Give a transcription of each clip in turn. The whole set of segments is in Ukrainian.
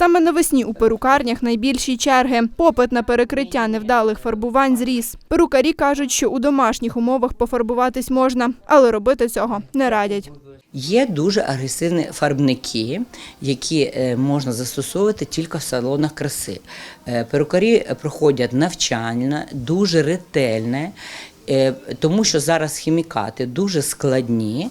Саме навесні у перукарнях найбільші черги. Попит на перекриття невдалих фарбувань зріс. Перукарі кажуть, що у домашніх умовах пофарбуватись можна, але робити цього не радять. Є дуже агресивні фарбники, які е, можна застосовувати тільки в салонах краси. Е, Перукарі проходять навчання, дуже ретельне, тому що зараз хімікати дуже складні,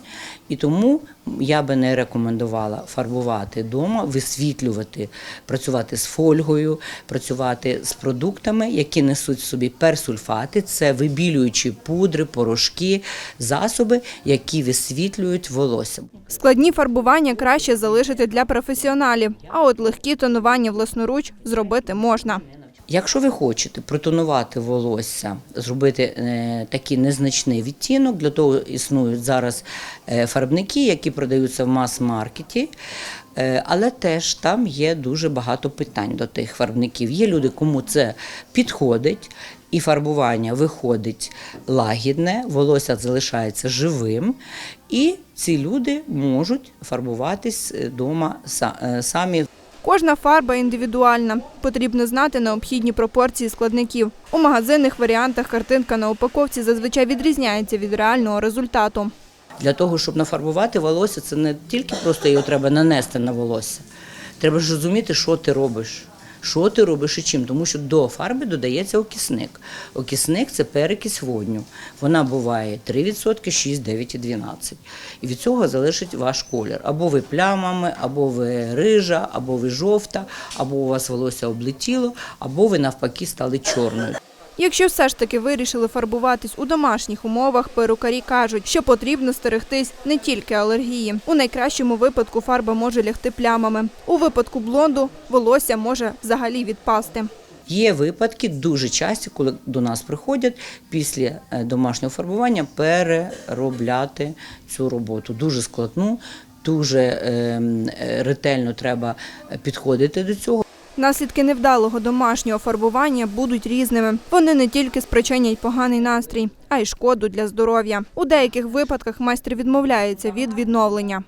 і тому я би не рекомендувала фарбувати вдома, висвітлювати, працювати з фольгою, працювати з продуктами, які несуть в собі персульфати, це вибілюючі пудри, порошки, засоби, які висвітлюють волосся. Складні фарбування краще залишити для професіоналів, а от легкі тонування власноруч зробити можна. Якщо ви хочете протонувати волосся, зробити е, такий незначний відтінок, для того існують зараз е, фарбники, які продаються в мас-маркеті. Е, Але теж там є дуже багато питань до тих фарбників. Є люди, кому це підходить, і фарбування виходить лагідне, волосся залишається живим, і ці люди можуть фарбуватись вдома самі. Кожна фарба індивідуальна. Потрібно знати необхідні пропорції складників. У магазинних варіантах картинка на упаковці зазвичай відрізняється від реального результату. Для того, щоб нафарбувати волосся, це не тільки просто його треба нанести на волосся. Треба ж розуміти, що ти робиш. Що ти робиш і чим? Тому що до фарби додається окисник. Окисник це перекись водню. Вона буває 3%, 6, 9 і 12. І від цього залежить ваш колір. Або ви плямами, або ви рижа, або ви жовта, або у вас волосся облетіло, або ви навпаки стали чорною. Якщо все ж таки вирішили фарбуватись у домашніх умовах, перукарі кажуть, що потрібно стерегтись не тільки алергії. У найкращому випадку фарба може лягти плямами. У випадку блонду волосся може взагалі відпасти. Є випадки дуже часті, коли до нас приходять після е, домашнього фарбування переробляти цю роботу. Дуже складну, дуже ем, е, ретельно треба підходити до цього. Наслідки невдалого домашнього фарбування будуть різними. Вони не тільки спричинять поганий настрій, а й шкоду для здоров'я. У деяких випадках майстер відмовляється від відновлення,